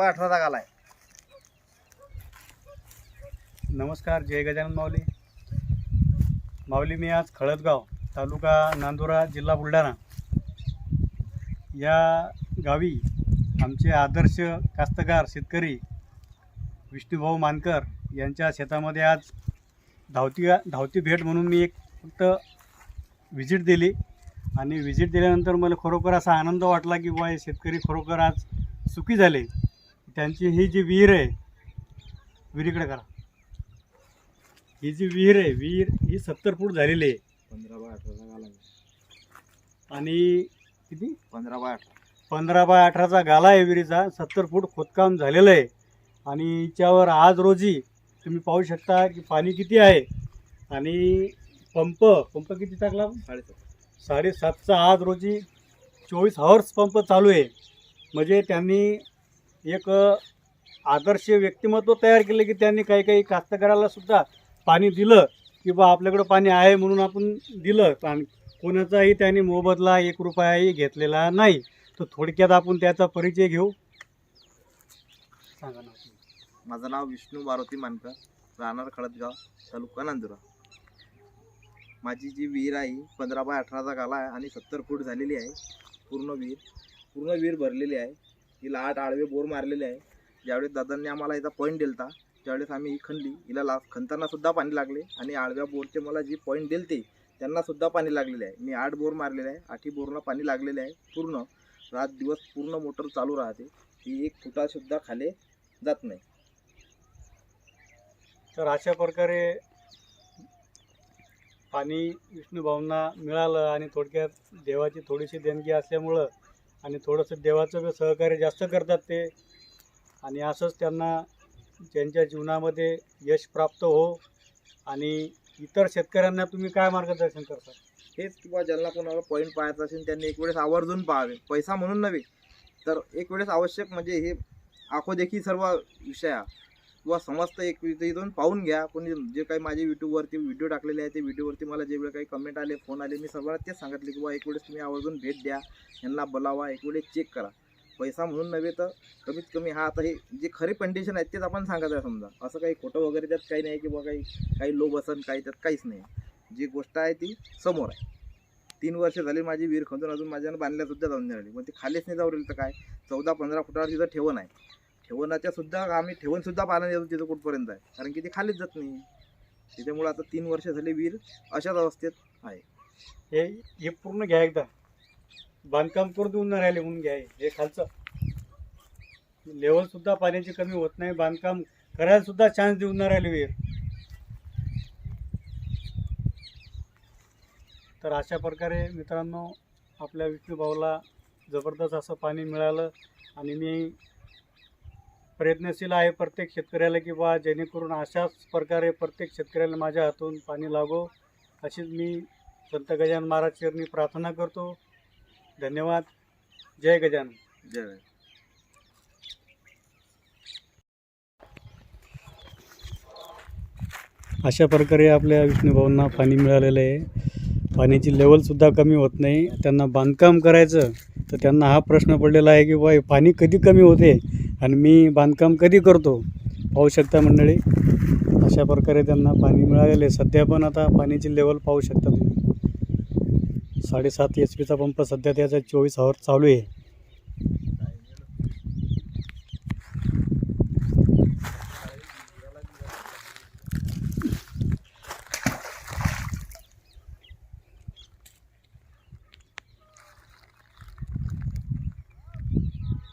Bye अठराचा आहे नमस्कार जय गजानन माऊली. माऊली मी आज खळदगाव तालुका नांदुरा जिल्हा बुलढाणा या गावी आमचे आदर्श कास्तकार शेतकरी विष्णूभाऊ मानकर यांच्या शेतामध्ये आज धावती धावती भेट म्हणून मी एक फक्त व्हिजिट दिली. आणि व्हिजिट दिल्यानंतर मला खरोखर असा आनंद वाटला की बुवा हे शेतकरी खरोखर आज सुखी झाले. त्यांची ही जी विहीर आहे विहिरीकडे करा. ही जी विहीर आहे विहीर ही सत्तर फूट झालेली आहे. पंधरा बाय अठराचा गाला आणि किती? पंधरा बाय अठरा. पंधरा बाय अठराचा गाला आहे विहिरीचा सत्तर फूट खोदकाम झालेलं आहे. आणि हिच्यावर आज रोजी तुम्ही पाहू शकता की पाणी किती आहे. आणि पंप पंप किती टाकला साडेसात. साडेसातचा आज रोजी चोवीस हॉर्स पंप चालू आहे. म्हणजे त्यांनी एक आदर्श व्यक्तिमत्व तयार केलं की त्यांनी काही काही कास्तकाराला सुद्धा पाणी दिलं की बा आपल्याकडं पाणी आहे म्हणून आपण दिलं. पण कोणाचाही त्यांनी मोबदला एक रुपयाही घेतलेला नाही. तर थोडक्यात आपण त्याचा परिचय घेऊ. सांगा ना. माझं नाव विष्णू मारुती मानकर राहणार खळदगाव तालुका नांदुरा माझी जी विहीर आहे पंधरा बाय अठराचा काला आहे आणि सत्तर फूट झालेली आहे. पूर्ण विहीर पूर्ण विहीर भरलेली आहे. हिला आठ आडवे बोर मारलेले आहे. ज्यावेळेस दादांनी आम्हाला याचा पॉईंट दिलता त्यावेळेस आम्ही ही खणली. हिला ला खणतानासुद्धा पाणी लागले आणि आडव्या बोरचे मला जी पॉईंट दिलते त्यांनासुद्धा पाणी लागलेले आहे. मी आठ बोर मारलेले आहे आठी बोरला पाणी लागलेले आहे. पूर्ण रात दिवस पूर्ण मोटर चालू राहते. ही एक फुटासुद्धा खाली जात नाही. तर अशा प्रकारे पाणी विष्णुभाऊंना मिळालं आणि थोडक्यात देवाची थोडीशी देणगी असल्यामुळं आणि थोडंसं देवाचं सहकार्य जास्त करतात ते. आणि असंच त्यांना त्यांच्या जीवनामध्ये यश प्राप्त हो आणि इतर शेतकऱ्यांना तुम्ही काय मार्गदर्शन करता? हेच किंवा ज्यांना कोणाला पॉईंट पाहायचा असेल त्यांनी एक वेळेस आवर्जून पाहावे. पैसा म्हणून नव्हे तर एक वेळेस आवश्यक म्हणजे हे आखोदेखी सर्व विषय. किंवा समस्त एक इथून पाहून घ्या. कोणी जे काही माझे यूट्यूबवरती व्हिडिओ टाकलेले आहे ते व्हिडिओवरती मला जे वेळ काही कमेंट आले फोन आले मी सर्वांना तेच सांगितले की बा एक वेळेस तुम्ही आवर्जून भेट द्या. यांना बोलावा एक वेळेस चेक करा. पैसा म्हणून नव्हे तर कमीत कमी हा आता हे जे खरी कंडिशन आहेत तेच आपण सांगत आहे समजा. असं काही खोटं वगैरे त्यात काही नाही किंवा काही काही लोभ असन काही त्यात काहीच नाही. जी गोष्ट आहे ती समोर आहे. तीन वर्ष झाली माझी विहीर खंदून अजून माझ्यानं बांधल्यासुद्धा जाऊन नाही मग ती खालीच नाही जाऊ राहिली तर काय? चौदा पंधरा फुटावर तिथं ठेवण आहे. ठेवणाच्या सुद्धा आम्ही ठेवण सुद्धा पाण्यात येतो तिथं कुठपर्यंत आहे. कारण की ते खालीच जात नाही. त्याच्यामुळे आता तीन वर्ष झाली विहीर अशाच अवस्थेत आहे. हे हे पूर्ण घ्या एकदा. बांधकाम करून देऊन नाही राहिले म्हणून घ्या हे. हे खालचं. लेवल सुद्धा पाण्याची कमी होत नाही. बांधकाम करायला सुद्धा चान्स देऊन नाही राहिले विहीर. तर अशा प्रकारे मित्रांनो आपल्या विष्णुभाऊला जबरदस्त असं पाणी मिळालं. आणि मी प्रयत्नशील आहे प्रत्येक शेतकऱ्याला की बा जेणेकरून अशाच प्रकारे प्रत्येक शेतकऱ्याला माझ्या हातून पाणी लागो. अशीच मी संत गजानन महाराज चरणी प्रार्थना करतो. धन्यवाद. जय गजानन. जय. अशा प्रकारे आपल्या विष्णुभाऊंना पाणी मिळालेलं आहे. पाण्याची लेवलसुद्धा कमी होत नाही. त्यांना बांधकाम करायचं तर त्यांना हा प्रश्न पडलेला आहे की बा पाणी कधी कमी होते? आणि मी बांधकाम कधी करतो? पाहू शकता मंडळी. अशा प्रकारे त्यांना पाणी मिळालेलं आहे. सध्या पण आता पाण्याची लेवल पाहू शकता तुम्ही. साडेसात एच पीचा पंप सध्या त्याचा चोवीस आवर चालू आहे.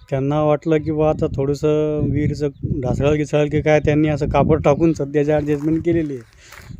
त्यांना वाटलं की बा आता थोडंसं विहिरीचं ढासळल गिसळल की काय त्यांनी असं कापड टाकून सध्याची ॲडजस्टमेंट केलेली आहे.